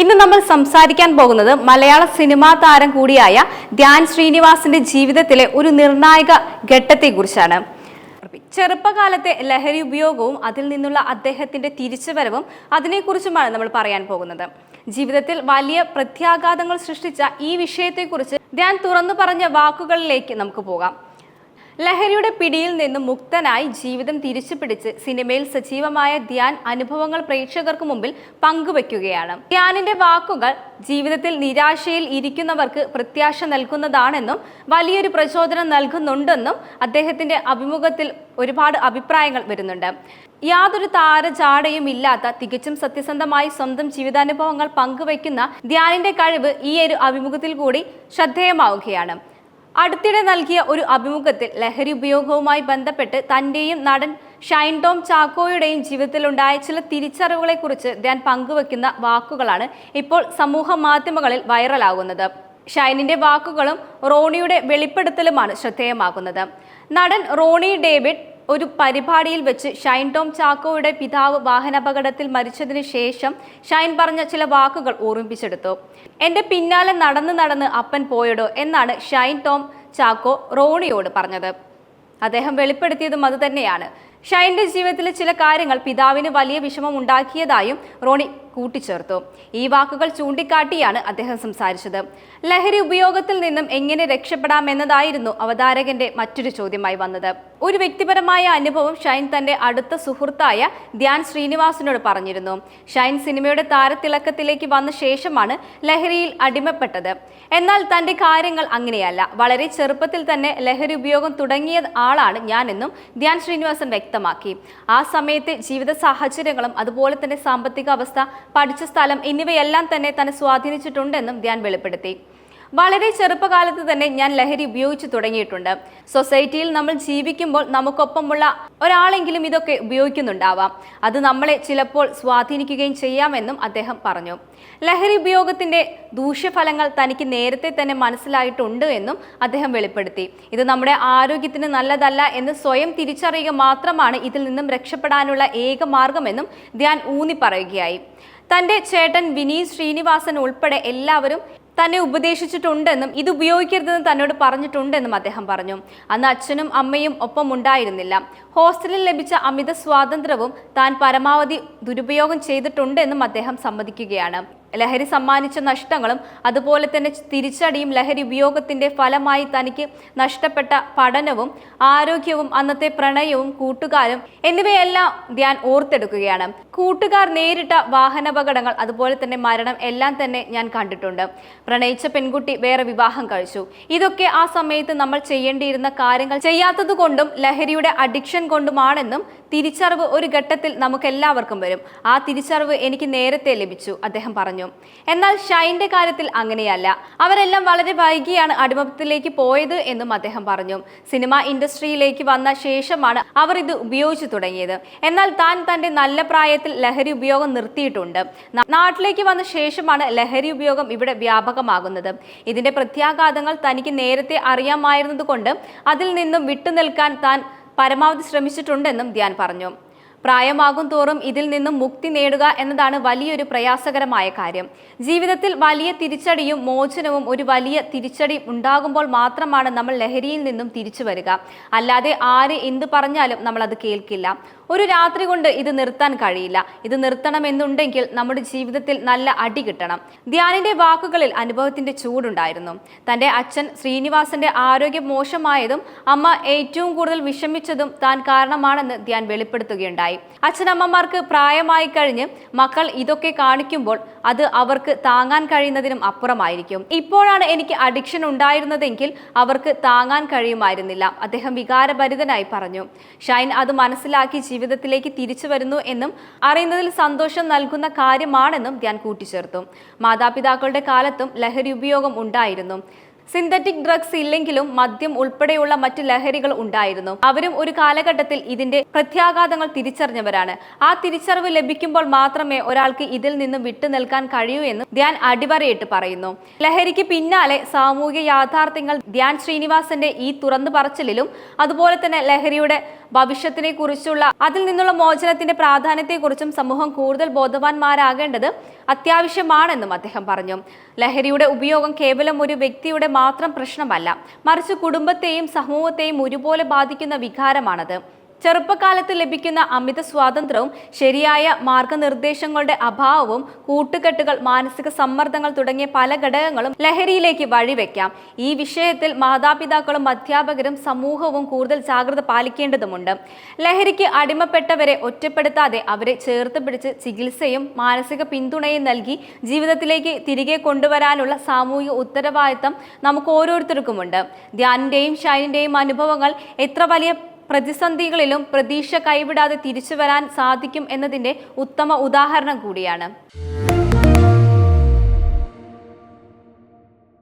ഇന്ന് നമ്മൾ സംസാരിക്കാൻ പോകുന്നത് മലയാള സിനിമാ താരം കൂടിയായ ധ്യാൻ ശ്രീനിവാസിന്റെ ജീവിതത്തിലെ ഒരു നിർണായക ഘട്ടത്തെക്കുറിച്ചാണ്. ചെറുപ്പകാലത്തെ ലഹരി ഉപയോഗവും അതിൽ നിന്നുള്ള അദ്ദേഹത്തിന്റെ തിരിച്ചുവരവും അതിനെക്കുറിച്ചുമാണ് നമ്മൾ പറയാൻ പോകുന്നത്. ജീവിതത്തിൽ വലിയ പ്രത്യാഘാതങ്ങൾ സൃഷ്ടിച്ച ഈ വിഷയത്തെക്കുറിച്ച് ധ്യാൻ തുറന്നു പറഞ്ഞ വാക്കുകളിലേക്ക് നമുക്ക് പോകാം. ലഹരിയുടെ പിടിയിൽ നിന്നും മുക്തനായി ജീവിതം തിരിച്ചുപിടിച്ച് സിനിമയിൽ സജീവമായ ധ്യാൻ അനുഭവങ്ങൾ പ്രേക്ഷകർക്ക് മുമ്പിൽ പങ്കുവെക്കുകയാണ് ധ്യാനിന്റെ വാക്കുകൾ ജീവിതത്തിൽ നിരാശയിൽ ഇരിക്കുന്നവർക്ക് പ്രത്യാശ നൽകുന്നതാണെന്നും വലിയൊരു പ്രചോദനം നൽകുന്നുണ്ടെന്നും അദ്ദേഹത്തിന്റെ അഭിമുഖത്തിൽ ഒരുപാട് അഭിപ്രായങ്ങൾ വരുന്നുണ്ട്. യാതൊരു താരചാടയും ഇല്ലാത്ത തികച്ചും സത്യസന്ധമായി സ്വന്തം ജീവിതാനുഭവങ്ങൾ പങ്കുവെക്കുന്ന ധ്യാനിന്റെ കഴിവ് ഈ ഒരു അഭിമുഖത്തിൽ കൂടി ശ്രദ്ധേയമാവുകയാണ്. അടുത്തിടെ നൽകിയ ഒരു അഭിമുഖത്തിൽ ലഹരി ഉപയോഗവുമായി ബന്ധപ്പെട്ട് തന്റെയും നടൻ ഷൈൻ ടോം ചാക്കോയുടെയും ജീവിതത്തിലുണ്ടായ ചില തിരിച്ചറിവുകളെക്കുറിച്ച് ധ്യാൻ പങ്കുവെക്കുന്ന വാക്കുകളാണ് ഇപ്പോൾ സമൂഹ മാധ്യമങ്ങളിൽ വൈറലാകുന്നത്. ഷൈനിന്റെ വാക്കുകളും റോണിയുടെ വെളിപ്പെടുത്തലുമാണ് ശ്രദ്ധേയമാകുന്നത്. നടൻ റോണി ഡേവിഡ് ഒരു പരിപാടിയിൽ വെച്ച് ഷൈൻ ടോം ചാക്കോയുടെ പിതാവ് വാഹനാപകടത്തിൽ മരിച്ചതിന് ശേഷം ഷൈൻ പറഞ്ഞ ചില വാക്കുകൾ ഓർമ്മിപ്പിച്ചെടുത്തു. എന്റെ പിന്നാലെ നടന്ന് നടന്ന് അപ്പൻ പോയടോ എന്നാണ് ഷൈൻ ടോം ചാക്കോ റോണിയോട് പറഞ്ഞത്. അദ്ദേഹം വെളിപ്പെടുത്തിയതും അത് തന്നെയാണ്. ഷൈന്റെ ജീവിതത്തിലെ ചില കാര്യങ്ങൾ പിതാവിന് വലിയ വിഷമം ഉണ്ടാക്കിയതായും റോണി കൂട്ടിച്ചേർത്തു. ഈ വാക്കുകൾ ചൂണ്ടിക്കാട്ടിയാണ് അദ്ദേഹം സംസാരിച്ചത്. ലഹരി ഉപയോഗത്തിൽ നിന്നും എങ്ങനെ രക്ഷപ്പെടാമെന്നതായിരുന്നു അവതാരകന്റെ മറ്റൊരു ചോദ്യമായി വന്നത്. ഒരു വ്യക്തിപരമായ അനുഭവം ഷൈൻ തന്റെ അടുത്ത സുഹൃത്തായ ധ്യാൻ ശ്രീനിവാസിനോട് പറഞ്ഞിരുന്നു. ഷൈൻ സിനിമയുടെ താരത്തിളക്കത്തിലേക്ക് വന്ന ശേഷമാണ് ലഹരിയിൽ അടിമപ്പെട്ടത്. എന്നാൽ തന്റെ കാര്യങ്ങൾ അങ്ങനെയല്ല. വളരെ ചെറുപ്പത്തിൽ തന്നെ ലഹരി ഉപയോഗം തുടങ്ങിയ ആളാണ് ഞാനെന്നും ധ്യാൻ ശ്രീനിവാസൻ വ്യക്തമാക്കി. ആ സമയത്തെ ജീവിത സാഹചര്യങ്ങളും അതുപോലെ തന്നെ സാമ്പത്തിക അവസ്ഥ പഠിച്ച സ്ഥലം എന്നിവയെല്ലാം തന്നെ തന്നെ സ്വാധീനിച്ചിട്ടുണ്ടെന്നും ധ്യാൻ വെളിപ്പെടുത്തി. വളരെ ചെറുപ്പകാലത്ത് തന്നെ ഞാൻ ലഹരി ഉപയോഗിച്ചു തുടങ്ങിയിട്ടുണ്ട്. സൊസൈറ്റിയിൽ നമ്മൾ ജീവിക്കുമ്പോൾ നമുക്കൊപ്പമുള്ള ഒരാളെങ്കിലും ഇതൊക്കെ ഉപയോഗിക്കുന്നുണ്ടാവാം. അത് നമ്മളെ ചിലപ്പോൾ സ്വാധീനിക്കുകയും ചെയ്യാമെന്നും അദ്ദേഹം പറഞ്ഞു. ലഹരി ഉപയോഗത്തിന്റെ ദൂഷ്യഫലങ്ങൾ തനിക്ക് നേരത്തെ തന്നെ മനസ്സിലായിട്ടുണ്ട് എന്നും അദ്ദേഹം വെളിപ്പെടുത്തി. ഇത് നമ്മുടെ ആരോഗ്യത്തിന് നല്ലതല്ല എന്ന് സ്വയം തിരിച്ചറിയുക മാത്രമാണ് ഇതിൽ നിന്നും രക്ഷപ്പെടാനുള്ള ഏക മാർഗമെന്നും ധ്യാൻ ഊന്നി പറയുകയായി തന്റെ ചേട്ടൻ വിനീത് ശ്രീനിവാസൻ ഉൾപ്പെടെ എല്ലാവരും തന്നെ ഉപദേശിച്ചിട്ടുണ്ടെന്നും ഇത് ഉപയോഗിക്കരുതെന്ന് തന്നോട് പറഞ്ഞിട്ടുണ്ടെന്നും അദ്ദേഹം പറഞ്ഞു. അന്ന് അച്ഛനും അമ്മയും ഒപ്പം ഉണ്ടായിരുന്നില്ല. ഹോസ്റ്റലിൽ ലഭിച്ച അമിത സ്വാതന്ത്ര്യവും താൻ പരമാവധി ദുരുപയോഗം ചെയ്തിട്ടുണ്ടെന്നും അദ്ദേഹം സമ്മതിക്കുകയാണ്. ലഹരി സമ്മാനിച്ച നഷ്ടങ്ങളും അതുപോലെ തന്നെ തിരിച്ചടിയും ലഹരി ഉപയോഗത്തിന്റെ ഫലമായി തനിക്ക് നഷ്ടപ്പെട്ട പഠനവും ആരോഗ്യവും അന്നത്തെ പ്രണയവും കൂട്ടുകാരും എന്നിവയെല്ലാം ധ്യാൻ ഓർത്തെടുക്കുകയാണ്. കൂട്ടുകാർ നേരിട്ട വാഹനാപകടങ്ങൾ അതുപോലെ തന്നെ മരണം എല്ലാം തന്നെ ഞാൻ കണ്ടിട്ടുണ്ട്. പ്രണയിച്ച പെൺകുട്ടി വേറെ വിവാഹം കഴിച്ചു. ഇതൊക്കെ ആ സമയത്ത് നമ്മൾ ചെയ്യേണ്ടിയിരുന്ന കാര്യങ്ങൾ ചെയ്യാത്തത് കൊണ്ടും ലഹരിയുടെ അഡിക്ഷൻ കൊണ്ടുമാണെന്നും തിരിച്ചറിവ് ഒരു ഘട്ടത്തിൽ നമുക്കെല്ലാവർക്കും വരും. ആ തിരിച്ചറിവ് എനിക്ക് നേരത്തെ ലഭിച്ചു അദ്ദേഹം പറഞ്ഞു. എന്നാൽ ഷൈന്റെ കാര്യത്തിൽ അങ്ങനെയല്ല. അവരെല്ലാം വളരെ വൈകിയാണ് അടിമത്തത്തിലേക്ക് പോയത് എന്നും അദ്ദേഹം പറഞ്ഞു. സിനിമ ഇൻഡസ്ട്രിയിലേക്ക് വന്ന ശേഷമാണ് അവർ ഇത് ഉപയോഗിച്ചു തുടങ്ങിയത്. എന്നാൽ താൻ തന്റെ നല്ല പ്രായത്തിൽ ലഹരി ഉപയോഗം നിർത്തിയിട്ടുണ്ട്. നാട്ടിലേക്ക് വന്ന ശേഷമാണ് ലഹരി ഉപയോഗം ഇവിടെ വ്യാപകമാകുന്നത്. ഇതിന്റെ പ്രത്യാഘാതങ്ങൾ തനിക്ക് നേരത്തെ അറിയാമായിരുന്നതുകൊണ്ട് അതിൽ നിന്നും വിട്ടുനിൽക്കാൻ താൻ പരമാവധി ശ്രമിച്ചിട്ടുണ്ടെന്നും ധ്യാൻ പറഞ്ഞു. പ്രായമാകും തോറും ഇതിൽ നിന്നും മുക്തി നേടുക എന്നതാണ് വലിയൊരു പ്രയാസകരമായ കാര്യം. ജീവിതത്തിൽ വലിയ തിരിച്ചടിയും മോചനവും ഒരു വലിയ തിരിച്ചടി ഉണ്ടാകുമ്പോൾ മാത്രമാണ് നമ്മൾ ലഹരിയിൽ നിന്നും തിരിച്ചു വരിക. അല്ലാതെ ആര് എന്ത് പറഞ്ഞാലും നമ്മൾ അത് കേൾക്കില്ല. ഒരു രാത്രി കൊണ്ട് ഇത് നിർത്താൻ കഴിയില്ല. ഇത് നിർത്തണമെന്നുണ്ടെങ്കിൽ നമ്മുടെ ജീവിതത്തിൽ നല്ല അടി കിട്ടണം. ധ്യാനിന്റെ വാക്കുകളിൽ അനുഭവത്തിന്റെ ചൂടുണ്ടായിരുന്നു. തന്റെ അച്ഛൻ ശ്രീനിവാസന്റെ ആരോഗ്യം മോശമായതും അമ്മ ഏറ്റവും കൂടുതൽ വിഷമിച്ചതും താൻ കാരണമാണെന്ന് ധ്യാൻ വെളിപ്പെടുത്തുകയുണ്ടായി. അച്ഛനമ്മമാർക്ക് പ്രായമായി കഴിഞ്ഞ് മക്കൾ ഇതൊക്കെ കാണിക്കുമ്പോൾ അത് അവർക്ക് താങ്ങാൻ കഴിയുന്നതിനും അപ്പുറമായിരിക്കും. ഇപ്പോഴാണ് എനിക്ക് അഡിക്ഷൻ ഉണ്ടായിരുന്നതെങ്കിൽ അവർക്ക് താങ്ങാൻ കഴിയുമായിരുന്നില്ല. അദ്ദേഹം വികാരഭരിതനായി പറഞ്ഞു. ഷൈൻ അത് മനസ്സിലാക്കി ജീവിതത്തിലേക്ക് തിരിച്ചു വരുന്നു എന്നും അറിയുന്നതിൽ സന്തോഷം നൽകുന്ന കാര്യമാണെന്നും ധ്യാൻ കൂട്ടിച്ചേർത്തു. മാതാപിതാക്കളുടെ കാലത്തും ലഹരി ഉപയോഗം ഉണ്ടായിരുന്നു. സിന്തറ്റിക് ഡ്രഗ്സ് ഇല്ലെങ്കിലും മദ്യം ഉൾപ്പെടെയുള്ള മറ്റ് ലഹരികൾ ഉണ്ടായിരുന്നു. അവരും ഒരു കാലഘട്ടത്തിൽ ഇതിന്റെ പ്രത്യാഘാതങ്ങൾ തിരിച്ചറിഞ്ഞവരാണ്. ആ തിരിച്ചറിവ് ലഭിക്കുമ്പോൾ മാത്രമേ ഒരാൾക്ക് ഇതിൽ നിന്നും വിട്ടു നിൽക്കാൻ കഴിയൂ എന്ന് ധ്യാൻ അടിവരയിട്ട് പറയുന്നു. ലഹരിക്ക് പിന്നാലെ സാമൂഹിക യാഥാർത്ഥ്യങ്ങൾ ധ്യാൻ ശ്രീനിവാസന്റെ ഈ തുറന്നു പറച്ചിലും അതുപോലെ തന്നെ ലഹരിയുടെ ഭവിഷ്യത്തിനെ കുറിച്ചുള്ള അതിൽ നിന്നുള്ള മോചനത്തിന്റെ പ്രാധാന്യത്തെക്കുറിച്ചും സമൂഹം കൂടുതൽ ബോധവാന്മാരാകേണ്ടത് അത്യാവശ്യമാണെന്നും അദ്ദേഹം പറഞ്ഞു. ലഹരിയുടെ ഉപയോഗം കേവലം ഒരു വ്യക്തിയുടെ മാത്രം പ്രശ്നമല്ല മറിച്ച് കുടുംബത്തെയും സമൂഹത്തെയും ഒരുപോലെ ബാധിക്കുന്ന വികാരമാണത്. ചെറുപ്പകാലത്ത് ലഭിക്കുന്ന അമിത സ്വാതന്ത്ര്യവും ശരിയായ മാർഗനിർദ്ദേശങ്ങളുടെ അഭാവവും കൂട്ടുകെട്ടുകൾ മാനസിക സമ്മർദ്ദങ്ങൾ തുടങ്ങിയ പല ഘടകങ്ങളും ലഹരിയിലേക്ക് വഴിവെക്കാം. ഈ വിഷയത്തിൽ മാതാപിതാക്കളും അധ്യാപകരും സമൂഹവും കൂടുതൽ ജാഗ്രത പാലിക്കേണ്ടതുണ്ട് ലഹരിക്ക് അടിമപ്പെട്ടവരെ ഒറ്റപ്പെടുത്താതെ അവരെ ചേർത്ത് പിടിച്ച് ചികിത്സയും മാനസിക പിന്തുണയും നൽകി ജീവിതത്തിലേക്ക് തിരികെ കൊണ്ടുവരാനുള്ള സാമൂഹിക ഉത്തരവാദിത്തം നമുക്ക് ഓരോരുത്തർക്കുമുണ്ട്. ധ്യാനിന്റെയും ഷൈനിന്റെയും അനുഭവങ്ങൾ എത്ര വലിയ പ്രതിസന്ധികളിലും പ്രതീക്ഷ കൈവിടാതെ തിരിച്ചു വരാൻ സാധിക്കും എന്നതിന്റെ ഉത്തമ ഉദാഹരണം കൂടിയാണ്.